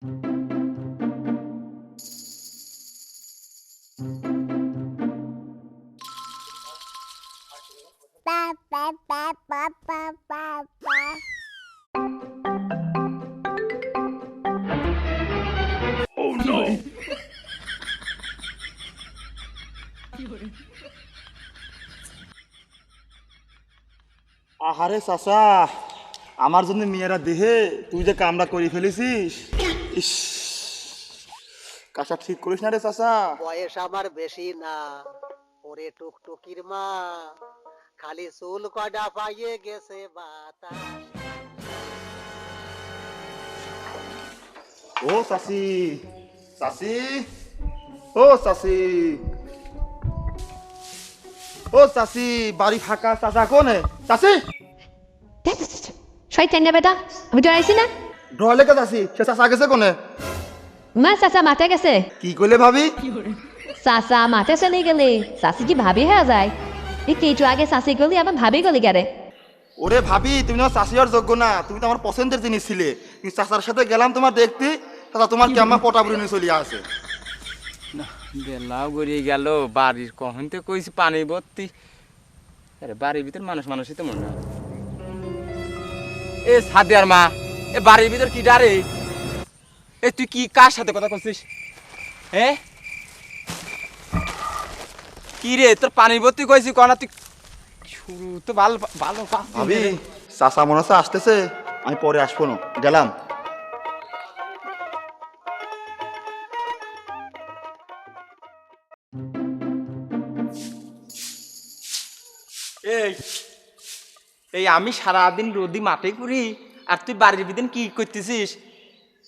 ba ba আহারে চাচা আমার জন্য মেয়েরা দেহে তুই যে কামড়া করে ফেলেছিস। ইস ঠিক করিস না রে চাচা বয়স আমার বেশি না ওরে টুকটুকির মা খালি চুল কয়টা পাইয়ে গেছে বাতাস ও চাচি চাচি ও চাচি ও চাচি বাড়ি ফাঁকা চাচা কোনে চাচি শয়তান না বেটা আমি ডরাইছি না ডর লেগে চাচি সে চাচা গেছে কোনে? মা চাচা মাথা গেছে। কি করলে ভাবি? চাচা মাথা চলে গেলে। চাচি কি ভাবি হয়ে যায় একটু একটু আগে চাচি গলি আবার ভাবি গলি গেলে ওরে ভাবি তুমি আমার চাষি যোগ্য না। তুমি তো আমার পছন্দের জিনিস ছিলে। কিন্তু চাচার সাথে গেলাম তোমার দেখতে চাচা তোমার কেমন পটাপুরি নিয়ে চলিয়ে আছে? বেলাও গড়িয়ে গেল বাড়ির কখন তো কইছি পানি ভর্তি। আরে বাড়ির ভিতর মানুষ মানুষই তো মনে হয়। এ সাদিয়ার মা এ বাড়ির ভিতর কি ডারে? এ তুই কি কার সাথে কথা করছিস এ? কি রে তোর পানি ভর্তি কইছি কনা তুই শুরু তো ভালো ভালো ভাবি। চাচা মনে হচ্ছে আসতেছে। আমি পরে আসব না গেলাম। এই এই আমি সারাদিন রোদি মাঠে ঘুরি আর তুই বাড়ির ভিতরে কি করতেছিস?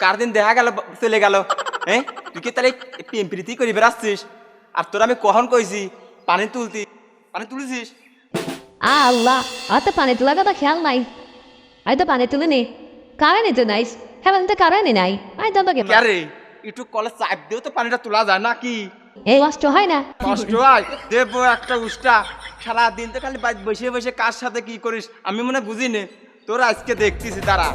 কার দিন দেখা গেল চলে গেল? হ্যাঁ? তুই কি তাহলে প্রেম প্রীতি করে বেড়াচ্ছিস? আর তোর আমি কখন কইছি পানি তুলতি পানি তুলেছিস? আল্লাহ আর তো পানি তোলার কথা খেয়াল নাই। আই তো পানি তুলিনি কারেন্ট তো নাই হ্যাঁ তো কারেন্টই নাই? আই তো তোকে কে একটু কলে চাপ দিয়েও তো পানিটা তোলা যায় নাকি এই কষ্ট হয় না? কষ্ট হয়? দেবো একটা উষ্টা। সারাদিন তো খালি বসে বসে কার সাথে কি করিস? আমি মনে বুঝি নে তোর আজকে দেখতেছি তারা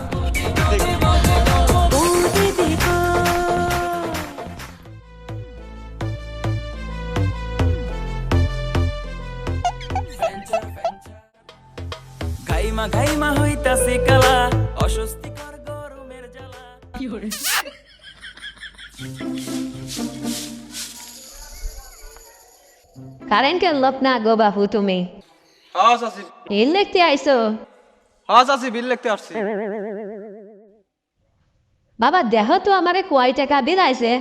ঘাইমা ঘাইমা হইতাছে কালা অস্বস্তিকর গরমের জ্বালা। কারেন্ট কে লোক না গো বাপু তুমি। এই লিখতে আইসো। হ্যাঁ চাষি বিল লিখতে আসছি। বাবা দেহ তো আমারে কয় টাকা বিল আইছে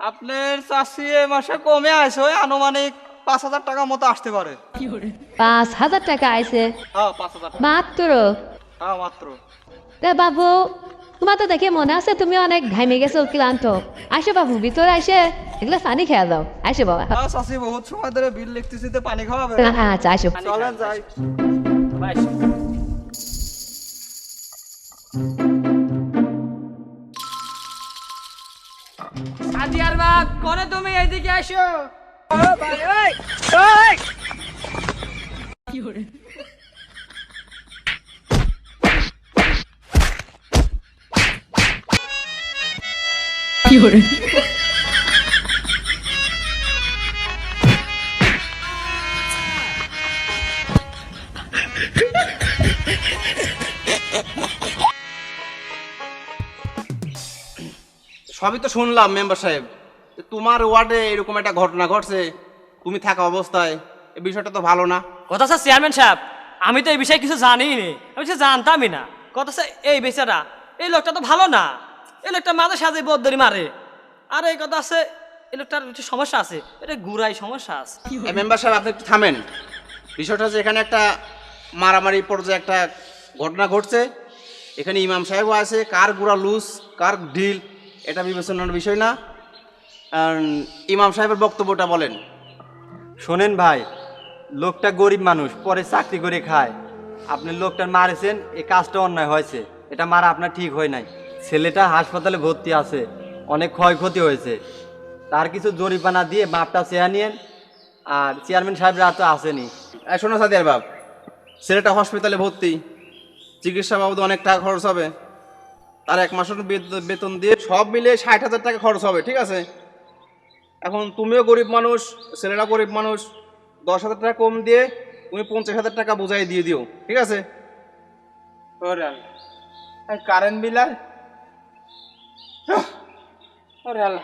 আপনার চাষি এ মাসে কমে আছে ওই আনুমানিক পাঁচ হাজার টাকা মতো আসতে পারে। পাঁচ হাজার টাকা আইছে? হ্যাঁ পাঁচ হাজার টাকা। মাত্র? হ্যাঁ মাত্র। তে বাবু তোমার তো দেখে মনে আছে তুমি অনেক ঘামে গেছো ক্লান্ত। আসো বাবু ভিতরে আসে এগুলো পানি খেয়া দাও। আসো বাবা। হ্যাঁ চাষি বহুত সময় ধরে বিল লিখতেছি তো পানি খাওয়াবে। আচ্ছা আসো চলেন যাই। সাদিয়ার বাপ কোনে তুমি এইদিকে আসো সবই তো শুনলাম মেম্বার সাহেব। তোমার ওয়ার্ডে এরকম একটা ঘটনা ঘটছে তুমি থাকা অবস্থায় এই বিষয়টা তো ভালো না। কথা স্যার চেয়ারম্যান সাহেব আমি তো এই বিষয়ে কিছু জানিই নি আমি কিছু জানতামই না। কথা স্যার এই বেচারা এই লোকটা তো ভালো না। এই লোকটা মাঝে সাজে বদরি মারে। আর এই কথা আছে এই লোকটার একটু সমস্যা আছে এটা গুড়াই সমস্যা আছে। মেম্বার সাহেব আপনি একটু থামেন। বিষয়টা হচ্ছে এখানে একটা মারামারি পর্যায়ে একটা ঘটনা ঘটছে। এখানে ইমাম সাহেবও আছে। কার গুড়া লুজ কার ডিল এটা বিবেচনার বিষয় না। আর ইমাম সাহেবের বক্তব্যটা বলেন। শোনেন ভাই লোকটা গরিব মানুষ পরে চাকরি করে খায়। আপনি লোকটা মারেছেন এই কাজটা অন্যায় হয়েছে। এটা মারা আপনার ঠিক হয় নাই। ছেলেটা হাসপাতালে ভর্তি আছে অনেক ক্ষয়ক্ষতি হয়েছে। তার কিছু জরিমানা দিয়ে বাপটা চেয়া নিয়েন। আর চেয়ারম্যান সাহেবরা তো আসেনি। শোনো সাদিয়ার বাপ ছেলেটা হসপিটালে ভর্তি। চিকিৎসা বাবদ অনেক টাকা খরচ হবে। তার এক মাসের বেত- বেতন দিয়ে সব মিলিয়ে ষাট হাজার টাকা খরচ হবে ঠিক আছে? এখন তুমিও গরিব মানুষ ছেলেরা গরিব মানুষ দশ হাজার টাকা কম দিয়ে তুমি পঞ্চাশ হাজার টাকা বোঝাই দিয়ে দিও ঠিক আছে? কারেন্ট বিল আর? আল্লাহ?